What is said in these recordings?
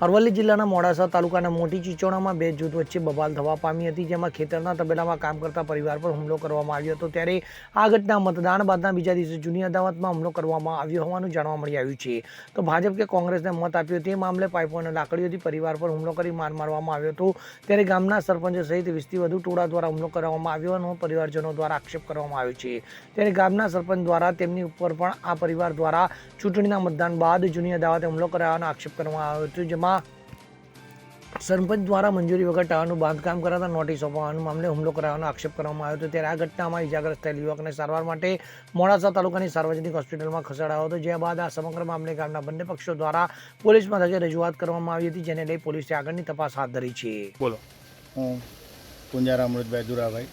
અરવલ્લી જિલ્લાના મોડાસા તાલુકાના મોટી ચીચોણામાં બે જૂથ વચ્ચે બબાલ થવા પામી હતી, જેમાં ખેતરના તબેલામાં કામ કરતા પરિવાર પર હુમલો કરવામાં આવ્યો હતો. ત્યારે આ ઘટના મતદાન બાદના બીજા દિવસે જૂની અદાવતમાં હુમલો કરવામાં આવ્યો હોવાનું જાણવા મળી આવ્યું છે. તો ભાજપ કે કોંગ્રેસને મત આપ્યો તે મામલે પાઇપો અને લાકડીઓથી પરિવાર પર હુમલો કરી માર મારવામાં આવ્યો હતો. ત્યારે ગામના સરપંચ સહિત વીસથી વધુ ટોળા દ્વારા હુમલો કરવામાં આવ્યો હોવાનો પરિવારજનો દ્વારા આક્ષેપ કરવામાં આવ્યો છે. ત્યારે ગામના સરપંચ દ્વારા તેમની ઉપર પણ આ પરિવાર દ્વારા ચૂંટણીના મતદાન બાદ જૂની અદાવતે હુમલો કરાવવાનો આક્ષેપ કરવામાં આવ્યો હતો, જેમાં સરપંચ દ્વારા મંજૂરી વગર ટાવરનું બાંધકામ કરાતા નોટિસ આપવાનો મામલે હુમલો કરાવવાનો આક્ષેપ કરવામાં આવ્યો હતો. ત્યારે આ ઘટનામાં ઇજાગ્રસ્ત થયેલ યુવકને સારવાર માટે મોડાસા તાલુકાની સાર્વજનિક હોસ્પિટલમાં ખસેડાયો હતો. જે બાદ આ સમગ્ર મામલે ગામના બંને પક્ષો દ્વારા પોલીસમાં થશે રજૂઆત કરવામાં આવી હતી જેને લઈ પોલીસે આગળની તપાસ હાથ ધરી છે. બોલો. હું પુંજારા અમૃતભાઈ દુરાભાઈ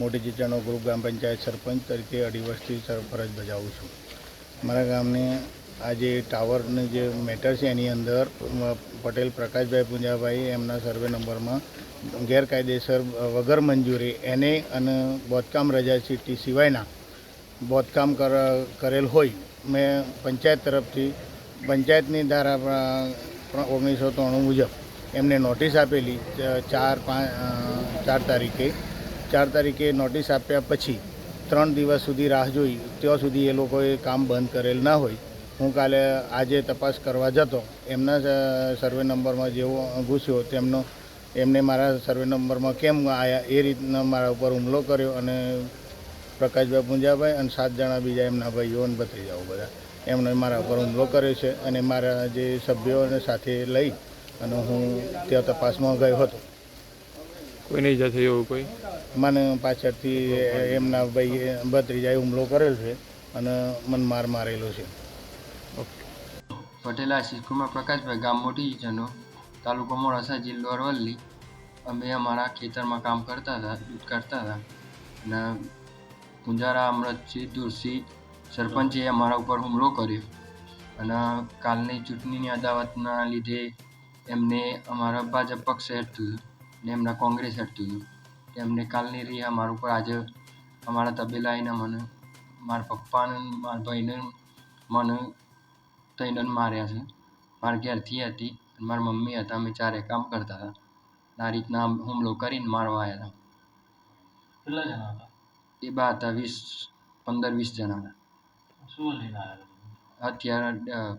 મોટી ચીચાનો ગ્રુપ ગ્રામ પંચાયત સરપંચ તરીકે અઢી વર્ષથી સરફરજ બજાવું છું. મારા ગામને આ જે ટાવરની જે મેટર છે એની અંદર પટેલ પ્રકાશભાઈ પુંજાભાઈ એમના સર્વે નંબરમાં ગેરકાયદેસર વગર મંજૂરી, એને અને બોધકામ રજા ચીઠ્ઠી સિવાયના બોધકામ કર, કરેલ હોય, મેં પંચાયત તરફથી પંચાયતની ધારા ઓગણીસો ત્રાણું મુજબ એમને નોટિસ આપેલી ચાર પાંચ ચાર તારીખે. ચાર તારીખે નોટિસ આપ્યા પછી ત્રણ દિવસ સુધી રાહ જોઈ, ત્યાં સુધી એ લોકોએ કામ બંધ કરેલ ના હોય. હું કાલે આજે તપાસ કરવા જતો એમના જ સર્વે નંબરમાં જેવો ઘૂસ્યો તેમનો એમને મારા સર્વે નંબરમાં કેમ આવ્યા એ રીતના મારા ઉપર હુમલો કર્યો અને પ્રકાશભાઈ પુંજાભાઈ અને સાત જણા બીજા એમના ભાઈઓ અને ભત્રીજાઓ બધા એમણે મારા ઉપર હુમલો કર્યો છે અને મારા જે સભ્યોને સાથે લઈ અને હું ત્યાં તપાસમાં ગયો હતો. કોઈને ઈજા થઈ એવું કોઈ? મને પાછળથી એમના ભાઈ ભત્રીજાએ હુમલો કરેલ છે અને મને માર મારેલો છે. પટેલ આશીષ કુમાર પ્રકાશભાઈ ગામ મોટી જનો તાલુકો મોડાસા જિલ્લો અરવલ્લી. અમે અમારા ખેતરમાં કામ કરતા હતા, દૂધ કાઢતા હતા. અને પુંજારા અમૃતસિંહ દુરસિંહ સરપંચે અમારા ઉપર હુમલો કર્યો. અને કાલની ચૂંટણીની અદાવતના લીધે એમને અમારા ભાજપ પક્ષ હેઠતું હતું ને એમના કોંગ્રેસ હેઠતું હતું એમને કાલની રી અમારા ઉપર આજે અમારા તબેલા આવીને મને, મારા પપ્પાને મારા ભાઈને મને ત્રણને માર્યા છે. મારા ઘેરથી હતી મારા મમ્મી હતા. અમે ચારે કામ કરતા હતા. આ રીતના હુમલો કરીને મારવા આવ્યા હતા. કેટલા જણા હતા? એ બા હતા વીસ પંદર વીસ જણા હતા. શું લઈને આવ્યા અત્યારે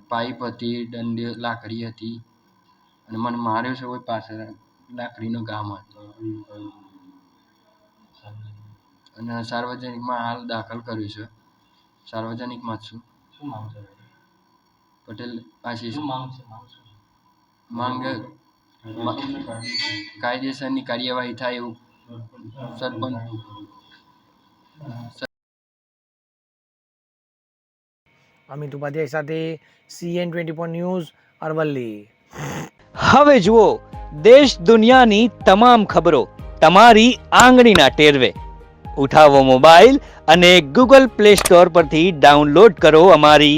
પાઇપ હતી દંડી લાકડી હતી. અને મને માર્યો છે કોઈ પાસે લાકડીનો ગામ હતો. અને સાર્વજનિકમાં હાલ દાખલ કર્યું છે. સાર્વજનિકમાં જ છું. શું નામ છે? પટેલ છે. માંગ કાયદેસરની કાર્યવાહી થાય એવું સરપંચ. અમિત ઉપાધ્યાય સાથે CN twenty four news Aravalli. હવે જુઓ દેશ દુનિયાની તમામ ખબરો તમારી આંગળીના ટેરવે. ઉઠાવો મોબાઈલ અને ગૂગલ પ્લે સ્ટોર પરથી ડાઉનલોડ કરો અમારી